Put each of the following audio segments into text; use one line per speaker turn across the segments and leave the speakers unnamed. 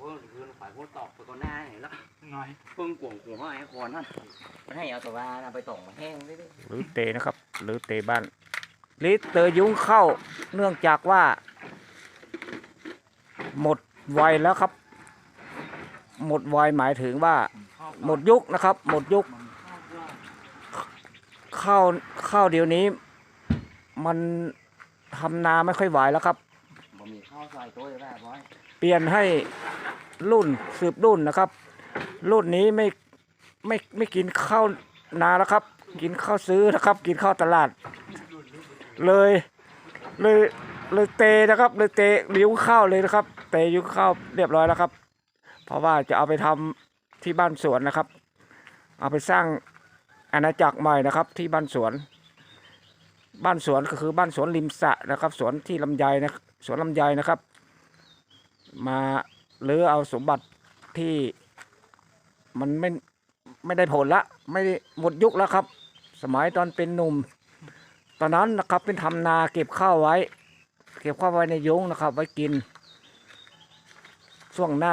เพิ่งคือฝ่ายพวกตอกไปก่อนหน้าเห็นแล้ว
น้อย
เพิ่งกวงกวงไอ้คอนนั่นมันให้เอาตัวว่าไปต่องมาแห้งได้ดิ
หรือเตนะครับหรือเตบ้านลิเตอยุงเข้าเนื่องจากว่า หมดวัยแล้วครับ หมดวัยหมายถึงว่า หมดยุคนะครับ หมดยุคข้าวข้าวเดี๋ยวนี้ มันทำนาไม่ค่อยไหวแล้วครับ
มีข้าวซอยตัวเลยว่อย
เปลี่ยนให้รุ่นสืบรุ่นนะครับ รุ่นนี้ไม่ไม่ไม่กินข้าวนาแล้วครับ กินข้าวซื้อนะครับ กินข้าวตลาด เลยเลยเลยเตนะครับเลยเตยุ้งข้าวเลยนะครับ เตยุ้งข้าวเรียบร้อยแล้วครับ เพราะว่าจะเอาไปทำที่บ้านสวนนะครับ เอาไปสร้างอาณาจักรใหม่นะครับ ที่บ้านสวน บ้านสวนก็คือบ้านสวนริมสะนะครับ สวนที่ลำไยนะ สวนลำไยนะครับ มาหรือเอาสมบัติที่มันไม่ไม่ได้ผลละ ไม่ได้หมดยุคแล้วครับ สมัยตอนเป็นหนุ่ม ตอนนั้นนะครับเป็นทำนาเก็บข้าวไว้ เก็บข้าวไว้ในยุ้งนะครับ ไว้กิน ช่วงหน้า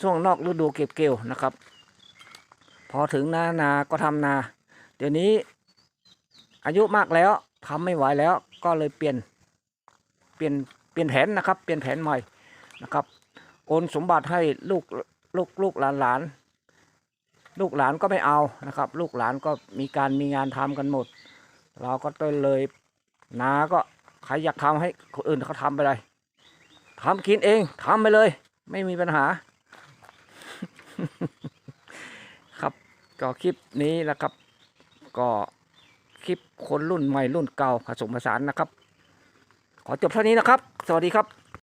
ช่วงนอกฤดูเก็บเกี่ยวนะครับ พอถึงหน้านาก็ทำนา เดี๋ยวนี้อายุมากแล้วทำไม่ไหวแล้วก็เลยเปลี่ยน เปลี่ยนเปลี่ยนแผนนะครับ เปลี่ยนแผนใหม่นะครับ โอนสมบัติให้ลูกลูกลูกหลานหลาน ลูกหลานก็ไม่เอานะครับ ลูกหลานก็มีการมีงานทำกันหมด เราก็เลยนาก็ใครอยากทำให้คนอื่นเขาทำไปเลยทำกินเองทำไปเลย ไม่มีปัญหา ครับก็คลิปนี้นะครับ ก็คลิปคนรุ่นใหม่รุ่นเก่าผสมผสานนะครับ ขอจบเท่านี้นะครับ สวัสดีครับ